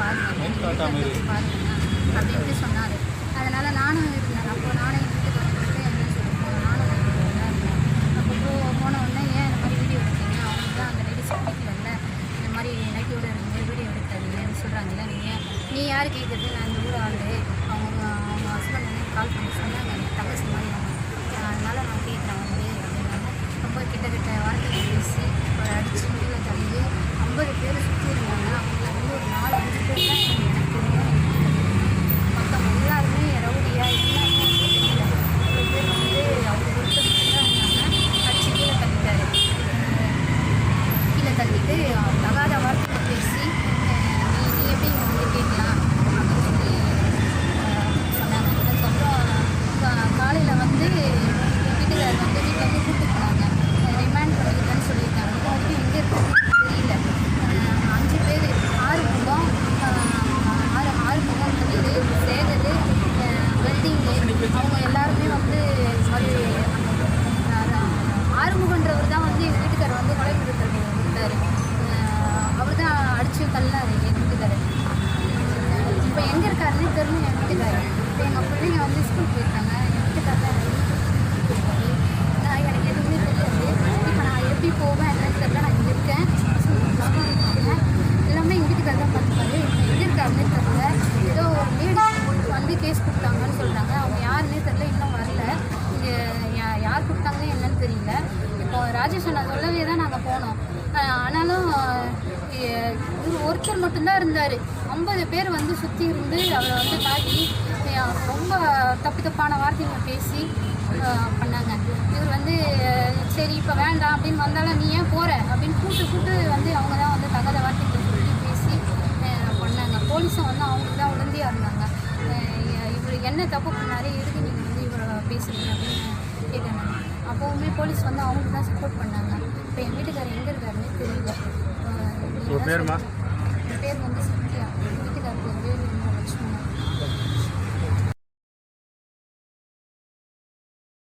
பாருங்க. அப்படின்ட்டு சொன்னார் அதனால் நானும் இருந்தேன் அப்போ நானும் எங்கள் வீட்டுக்கு வந்துட்டு என்ன சொல்லிட்டு நானும் இருந்தேன் அப்போ போ- போன உடனே ஏன் இந்த மாதிரி வீடியோ எடுத்தீங்க அவங்க தான் அந்த லேடிஸ் பிடிக்கல இந்த மாதிரி நைட்டியோட இருந்து வீடியோ எடுக்காதீங்கன்னு சொல்கிறாங்கல்ல நீங்கள் நீ யார் கேட்குறது நான் இந்த ஊர் ஆளு அவங்க அவங்க ஹஸ்பண்ட் வந்து கால் பண்ணி சொன்னாங்க என் தங்கச்சி மாதிரி அவங்க அதனால நான் கேட்குறேன் வந்து அப்படின்னாங்க ரொம்ப கிட்ட கிட்ட வார்த்தைகள் பேசி ஒரு அடிச்சு கீழே தள்ளி ஐம்பது பேர் சுற்றி இருந்தாங்க அவங்கள வந்து ஒரு நாலு அஞ்சு பேர் தான் எனக்கு தெரியும் மொத்தம் எல்லாருமே ரவுடியா எல்லாமே எனக்கு தெரியல ஒரு பேர் வந்து அவங்க ஒருத்தர் மட்டும் தான் இருந்தாங்க அடிச்சு கீழே தள்ளிட்டாரு அஹ் வந்து தகாத வார்த்தை பேசி நீ நீ எப்படி இங்க வந்து கேட்கலாம் அப்படின்னு சொல்லி சொன்னாங்க. அதுக்கப்புறம் காலையில் வந்து என் வீட்டுக்காரர் வந்து வீட்டில் வந்து கூப்பிட்டு போனாங்க. ரிமாண்ட் பண்ணிக்கிறேன்னு சொல்லியிருக்காங்க. இது வந்து எங்கே தெரியல. அஞ்சு பேர் ஆறு முகம் ஆறு ஆறு முகம் வீடு சேகர் வெல்டிங்கு அவங்க எல்லாருமே வந்து சாரி ஆறுமுகன்றவர் தான் வந்து எங்கள் வீட்டுக்காரர் வந்து கொலை கொடுத்தாரு கொடுத்தாரு அவர் தான் அடித்து தள்ளினாரு எங்கள் வீட்டுக்காரர் இப்போ எங்கே இருக்காருன்னு தெரியும் என் வீட்டுக்காரர் இப்போ எங்கள் பிள்ளைங்க வந்து ஸ்கூல் போயிருக்காங்க எனக்கு வீட்டுக்காரர் நான் எனக்கு எதுவுமே தெரியாது இப்போ நான் எப்படி போவேன் என்னன்னு தெரியல நான் இங்கே இருக்கேன் எல்லாமே எங்கள் வீட்டுக்காரர் தான் பார்த்துப்பாரு எங்கே இருக்காருன்னே தெரியல ஏதோ ஒரு லேடி வந்து கேஸ் கொடுத்தாங்கன்னு சொல்கிறாங்க அவங்க யாருன்னே தெரில இன்னும் வரல இங்கே யார் கொடுத்தாங்கன்னு என்னன்னு தெரியல இப்போ ராஜேஷ் அண்ணா சொல்லவே தான் நாங்கள் போனோம் ஆனாலும் இ- ஒருத்தர் மட்டும்தான் இருந்தார் ஐம்பது பேர் வந்து சுற்றி இருந்து அவரை வந்து காட்டி ரொம்ப தப்பு தப்பான வார்த்தைகளை பேசி பண்ணாங்க. இவர் வந்து சரி இப்போ வேண்டாம் அப்படின்னு வந்தாலும் நீ ஏன் போகிற அப்படின்னு கூட்டு கூட்டு வந்து அவங்க தான் வந்து தகாத வார்த்தைகளை சொல்லி பேசி பண்ணாங்க. போலீஸும் வந்து அவங்களுக்கு தான் உடந்தையாக இருந்தாங்க. இவர் என்ன தப்பு பண்ணாரு? எதுக்கு நீங்கள் வந்து இவரை பேசுறீங்க அப்படின்னு கேட்குறாங்க அப்போவுமே போலீஸ் வந்து அவங்களுக்கு தான் சப்போர்ட் பண்ணாங்க. இப்போ என் வீட்டுக்காரர் எங்கே இருக்காருன்னு தெரியல.